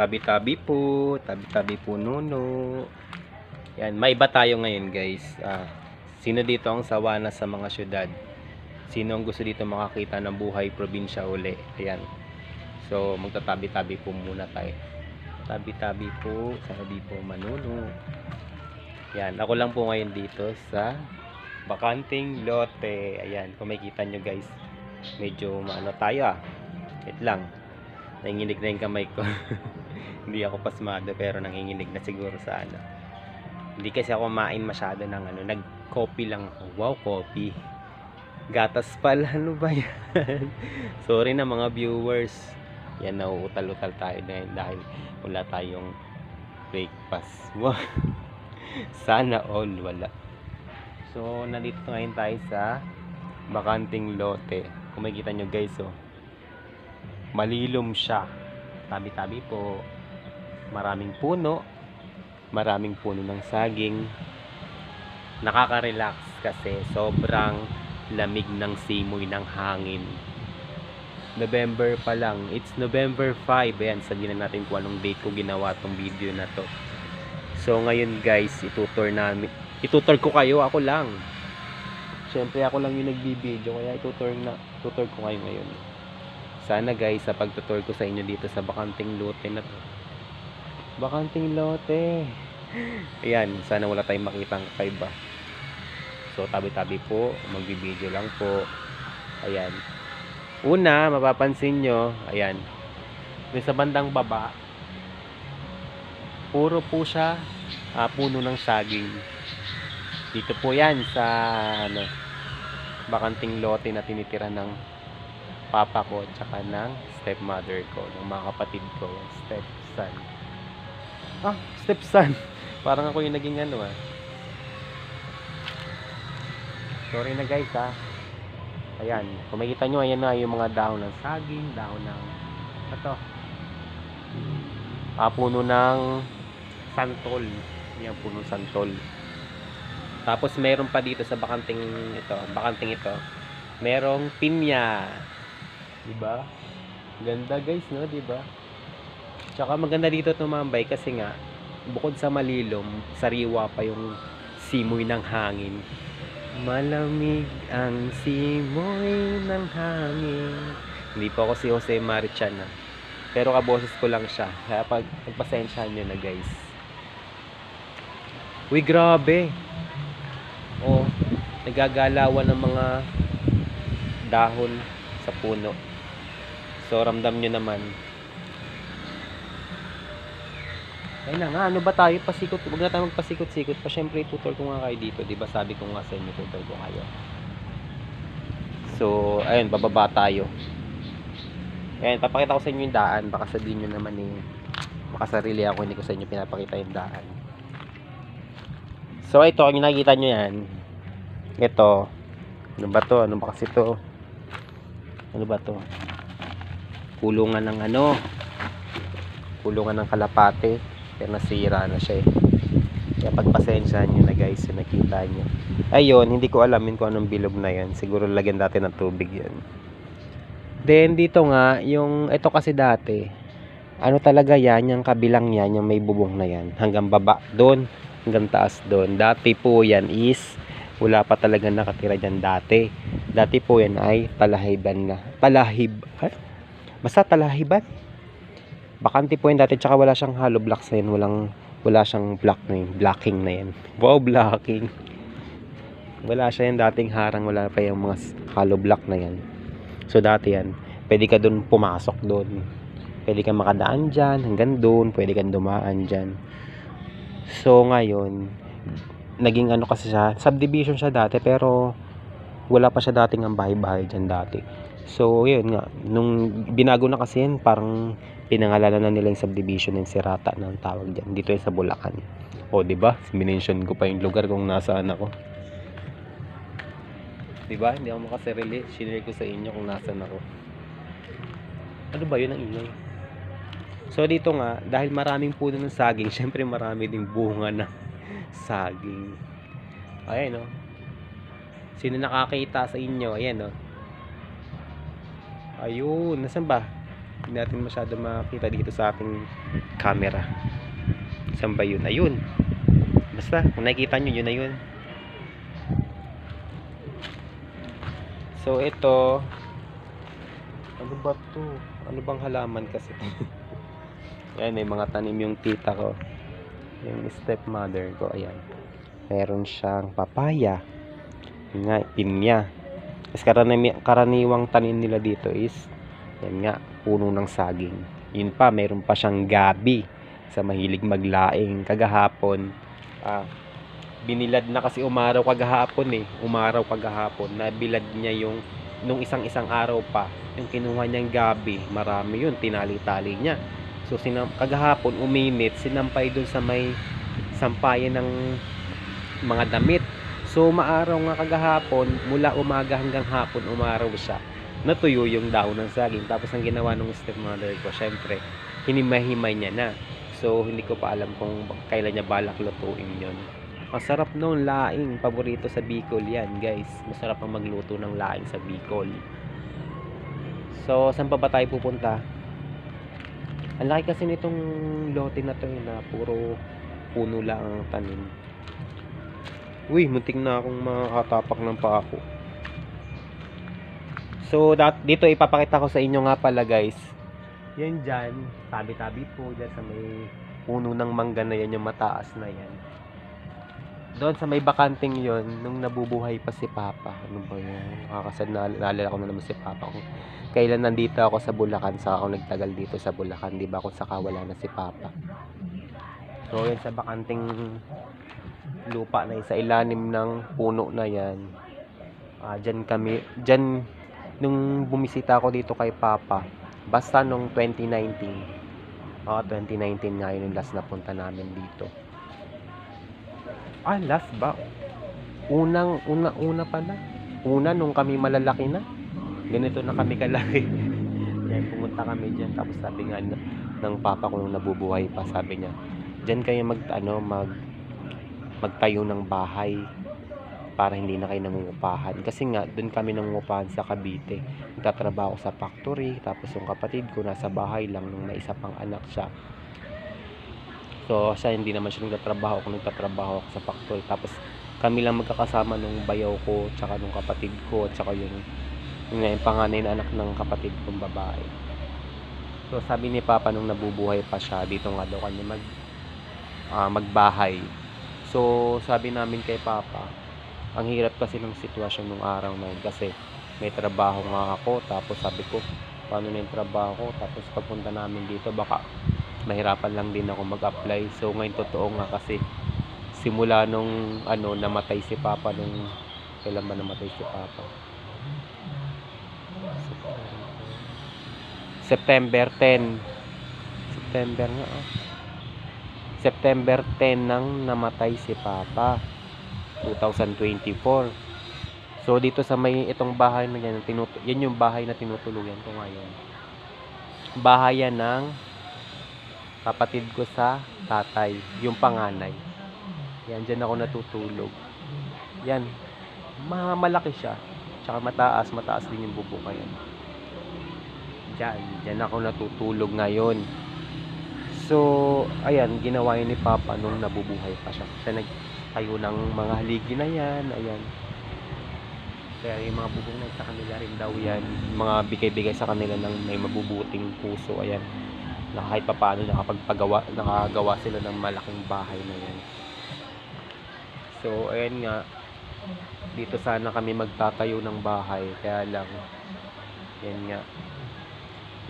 Tabi-tabi po, tabi-tabi po nuno. Yan, may iba tayo ngayon guys. Ah, sino dito ang sawa na sa mga syudad? Sino ang gusto dito makakita ng buhay probinsya uli? Ayan. So, magtatabi-tabi po muna tayo. Tabi-tabi po, sabi po manuno. Yan, ako lang po ngayon dito sa Bakanting Lote. Ayan, kung makikita nyo guys, medyo maano tayo ah. Wait lang. Nanginginig na yung kamay ko. Hindi ako pasmado pero nanginginig na siguro sa ano. Hindi kasi ako main masyado ng ano, nag-coffee lang ako. Wow, coffee. Gatas pala, ano ba yan? Sorry na mga viewers. Yan, nauutal-utal tayo dahil, dahil wala tayong breakfast. Wow. Sana all wala. So, nandito ngayon tayo sa bakanting lote. Kung makikita nyo guys, oh. Malilom siya. Tabi-tabi po. Maraming puno. Maraming puno ng saging. Nakaka-relax kasi sobrang lamig ng simoy ng hangin. November pa lang. It's November 5. Ayan, sabihin na natin kung anong date ko ginawa tong video na to. So, ngayon guys, itutur namin. Itutur ko kayo, ako lang. Siyempre, ako lang yung nagbibideo. Kaya itutur, na, tutur ko kayo ngayon. Sana guys, sa pagtutur ko sa inyo dito sa bakanting lote na to. Bakanting lote. Ayan, sana wala tayong makitang kakaiba. So, tabi-tabi po. Magbibideo lang po. Ayan. Una, mapapansin nyo, ayan, may sa bandang baba, puro po siya ah, puno ng saging. Dito po yan sa ano, bakanting lote na tinitira ng papa ko at saka ng stepmother ko, ng mga kapatid ko, stepson. Ah, stepson. Parang ako yung naging ano ah. Sorry na guys ah. Ayan, kung makikita nyo, ayan na yung mga dahon ng saging, dahon ng, ito, ah, puno ng santol. Yan, puno santol. Tapos, meron pa dito sa bakanting ito, bakanting ito, merong pinya. Diba? Ganda guys, no? Diba? Tsaka maganda dito tumambay kasi nga, bukod sa malilom, sariwa pa yung simoy ng hangin. Malamig ang simoy ng hangin. Hindi po ako si Jose Marichan ah. Pero kaboses ko lang siya. Kaya pag pagpasensyahan nyo na guys. Uy, grabe. Oh, nagagalawan ng mga dahon sa puno. So, ramdam nyo naman. Ay na nga, ano ba tayo? Pasikot, huwag na tayo magpasikot-sikot pa. Siyempre, tutor ko nga kayo dito. Di ba sabi ko nga sa inyo, tutor ko kayo. So, ayun, bababa tayo. Ayan, papakita ko sa inyo yung daan. Baka sabihin nyo naman eh, baka sarili ako, hindi ko sa inyo pinapakita yung daan. So, ito, kung nakikita nyo yan, ito, ano ba to? Ano ba kasi to? Ano ba to? Kulungan ng ano? Kulungan ng kalapate. Kaya nasira na siya eh. Kaya pagpasensyahan nyo na guys, yung nakita nyo. Ayun, hindi ko alamin kung anong bilog na yan. Siguro lagyan dati ng tubig yan. Then dito nga, yung ito kasi dati, ano talaga yan, yung kabilang yan, yung may bubong na yan, hanggang baba doon, hanggang taas doon. Dati po yan is, wala pa talaga nakatira dyan dati. Dati po yan ay talahiban na. Talahib, ha? Basta talahiban. Bakante po yan dati, tsaka wala siyang hollow blocks na yan, walang, wala siyang block na yun, blocking na yan. Wow, blocking. Wala siya yan dating harang, wala pa yung mga hollow block na yan. So dati yan, pwede ka doon pumasok doon. Pwede ka makadaan dyan, hanggang doon, pwede kang dumaan dyan. So ngayon, naging ano kasi siya, subdivision siya dati pero wala pa siya dating ang bahay-bahay dyan dati. So yun nga, nung binago na kasi yan, parang pinangalanan na nila yung subdivision ng Sirata ng tawag dyan. Dito yung sa Bulacan. O, di ba? Minention ko pa yung lugar kung nasaan ako. Di ba? Hindi ako makasarili. Shinare ko sa inyo kung nasaan ako. Ano ba yun ang ingay? So dito nga, dahil maraming puno ng saging, syempre marami ding bunga ng saging. Ayan no. Sino nakakita sa inyo? Ayan no. Ayun, nasan ba? Hindi natin masyado makita dito sa ating camera. Saan ba yun? Ayun. Basta, kung nakikita nyo, yun na yun. So, ito. Ano ba to? Ano bang halaman kasi? Ayan, may mga tanim yung tita ko. Yung stepmother ko, ayan. Meron siyang papaya. Nga, pinya. Tapos karani karaniwang tanim nila dito is, yan nga, puno ng saging. Yun pa, meron pa siyang gabi sa mahilig maglaing. Kagahapon, ah, binilad na kasi umaraw kagahapon eh. Umaraw kagahapon. Nabilad niya yung nung isang-isang araw pa. Yung kinuha niyang gabi, marami yun, tinali-tali niya. So sinam kagahapon uminit, sinampay doon sa may sampayan ng mga damit. So maaraw nga kagahapon, mula umaga hanggang hapon umaraw siya. Natuyo yung dahon ng saging. Tapos ang ginawa ng stepmother ko, syempre, hinimay-himay niya na. So hindi ko pa alam kung kailan niya balak lutuin yon. Masarap noon laing, paborito sa Bicol yan, guys. Masarap ang magluto ng laing sa Bicol. So, saan pa ba tayo pupunta? Ang laki kasi nitong lote na to eh, na puro puno lang ang tanim. Uy, muntik na akong makatapak ng pako. So, dat, dito ipapakita ko sa inyo nga pala guys. Yan dyan, tabi-tabi po dyan sa may puno ng mangga na yan, yung mataas na yan. Doon sa may bakanting yon nung nabubuhay pa si Papa. Ano ba yun? Nakakasad na naalala ko na naman si Papa. Kung kailan nandito ako sa Bulacan, saka ako nagtagal dito sa Bulacan, di ba? Kung saka wala na si Papa. So, yan sa bakanting lupa na sa ilalim ng puno na yan. Ah, dyan kami, dyan, nung bumisita ako dito kay Papa, basta nung 2019, ah, 2019 nga yun yung last na punta namin dito. Ah, last ba? Unang, una, una pala. Una, nung kami malalaki na. Ganito na kami kalaki. Yan, pumunta kami dyan. Tapos sabi nga ng, ng papa ko nung nabubuhay pa, sabi niya, dyan kayo mag, ano, mag, magtayo ng bahay para hindi na kayo nangungupahan. Kasi nga, doon kami nangungupahan sa Cavite. Nagtatrabaho sa factory, tapos yung kapatid ko nasa bahay lang nung may isa pang anak siya. So, siya hindi naman siya nagtatrabaho kung nagtatrabaho ako sa factory. Tapos, kami lang magkakasama nung bayaw ko, tsaka nung kapatid ko, tsaka yung, yung, yung panganay na anak ng kapatid kong babae. So, sabi ni Papa nung nabubuhay pa siya, dito nga daw kanya mag, ah, magbahay. So, sabi namin kay Papa, ang hirap kasi ng sitwasyon nung araw na yun kasi may trabaho nga ako, tapos sabi ko, paano na yung trabaho ko, tapos pagpunta namin dito, baka mahirapan lang din ako mag-apply. So ngayon totoo nga kasi simula nung ano namatay si Papa nung kailan ba namatay si Papa? September 10. September nga ah. September 10 nang namatay si Papa. 2024. So dito sa may itong bahay na yan, yan yung bahay na tinutuluyan ko ngayon. Bahay yan ng kapatid ko sa tatay, yung panganay. Yan, dyan ako natutulog. Yan, ma- malaki siya. Tsaka mataas, mataas din yung bubong yan. Dyan, dyan ako natutulog ngayon. So, ayan, ginawa yun ni Papa nung nabubuhay pa siya. Siya nagtayo ng mga haligi na yan, ayan. Kaya yung mga bubong na sa kanila rin daw yan. Mga bigay-bigay sa kanila ng may mabubuting puso, ayan na kahit pa paano nakapagpagawa, nakagawa sila ng malaking bahay na yan. So, ayan nga, dito sana kami magtatayo ng bahay, kaya lang, yan nga,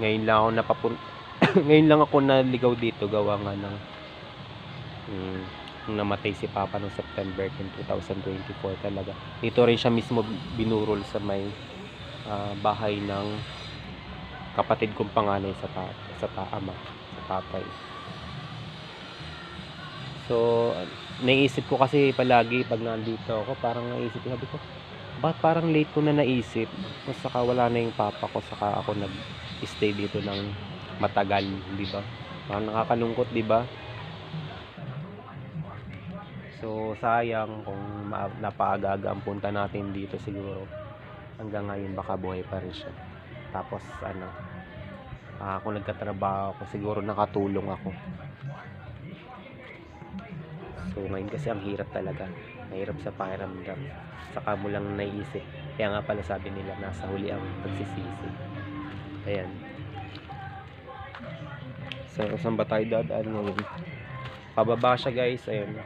ngayon lang ako napapun ngayon lang ako naligaw dito, gawa nga ng, mm, nung namatay si Papa noong September 10, 2024 talaga. Dito rin siya mismo binurol sa may ah, bahay ng kapatid kong panganay sa ta sa ta ama, sa tatay. So, naisip ko kasi palagi pag nandito ako, parang naisip ko, sabi ko, ba't parang late ko na naisip? Kung saka wala na yung papa ko, saka ako nag-stay dito ng matagal, di ba? Parang nakakalungkot, di ba? So, sayang kung napaaga-aga ang natin dito siguro. Hanggang ngayon baka buhay pa rin siya. Tapos ano, Ah, kung nagkatrabaho ako, siguro nakatulong ako. So, ngayon kasi ang hirap talaga. Mahirap sa pakiramdam. Saka mo lang naiisip. Kaya nga pala sabi nila, nasa huli ang pagsisisi. Ayan. So, saan ba tayo dadaan ngayon? Pababa siya guys, ayun.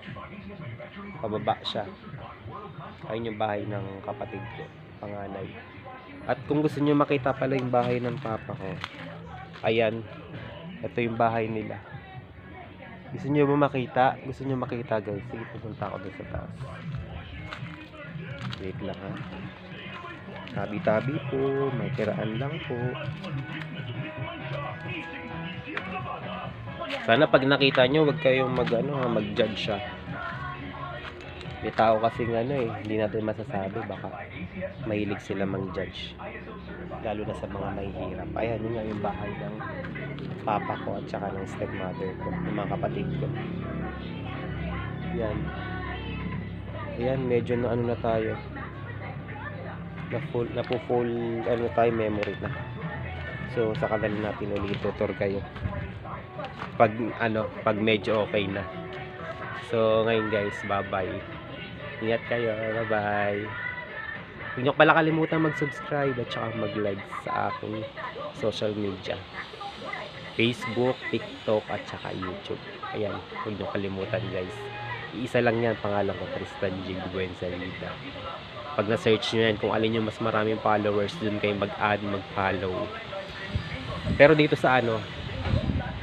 Pababa siya. Ayun yung bahay ng kapatid ko, panganay. At kung gusto niyo makita pala yung bahay ng papa ko, ayan. Ito yung bahay nila. Gusto niyo ba makita? Gusto niyo makita guys? Sige, pupunta ako doon sa taas. Wait lang ha. Tabi-tabi po, may tiraan lang po. Sana pag nakita nyo, wag kayong mag, ano, mag-judge siya. May tao kasing ano eh, hindi natin masasabi. Baka mahilig sila mag-judge. Lalo na sa mga mahihirap. Ayan, yun nga yung bahay ng papa ko at saka ng stepmother ko, ng mga kapatid ko. Yan. Ayan, medyo na ano na tayo. Na full, na po full, ano tayo, memory na. So, sa kanila natin ulit tutor kayo pag ano, pag medyo okay na. So, ngayon guys, bye-bye. Ingat kayo. Bye-bye. Huwag niyo pala kalimutan mag-subscribe at saka mag-like sa aking social media. Facebook, TikTok, at saka YouTube. Ayan, huwag niyo kalimutan guys. Iisa lang yan, pangalan ko, Tristan J. Buensalida. Pag na-search nyo yan, kung alin yung mas maraming followers, dun kayo mag-add, mag-follow. Pero dito sa ano,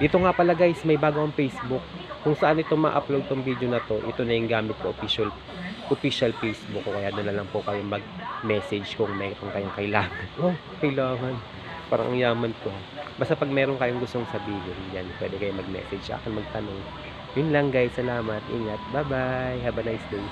dito nga pala guys, may bago ang Facebook. Kung saan ito ma-upload tong video na to, ito na yung gamit ko official official Facebook ko. Kaya doon na lang po kayo mag-message kung mayroon kayong kailangan. Oh, kailangan. Parang ang yaman ko. Basta pag meron kayong gustong sabihin, yan, pwede kayo mag-message sa akin, magtanong. Yun lang guys, salamat, ingat, bye-bye, have a nice day.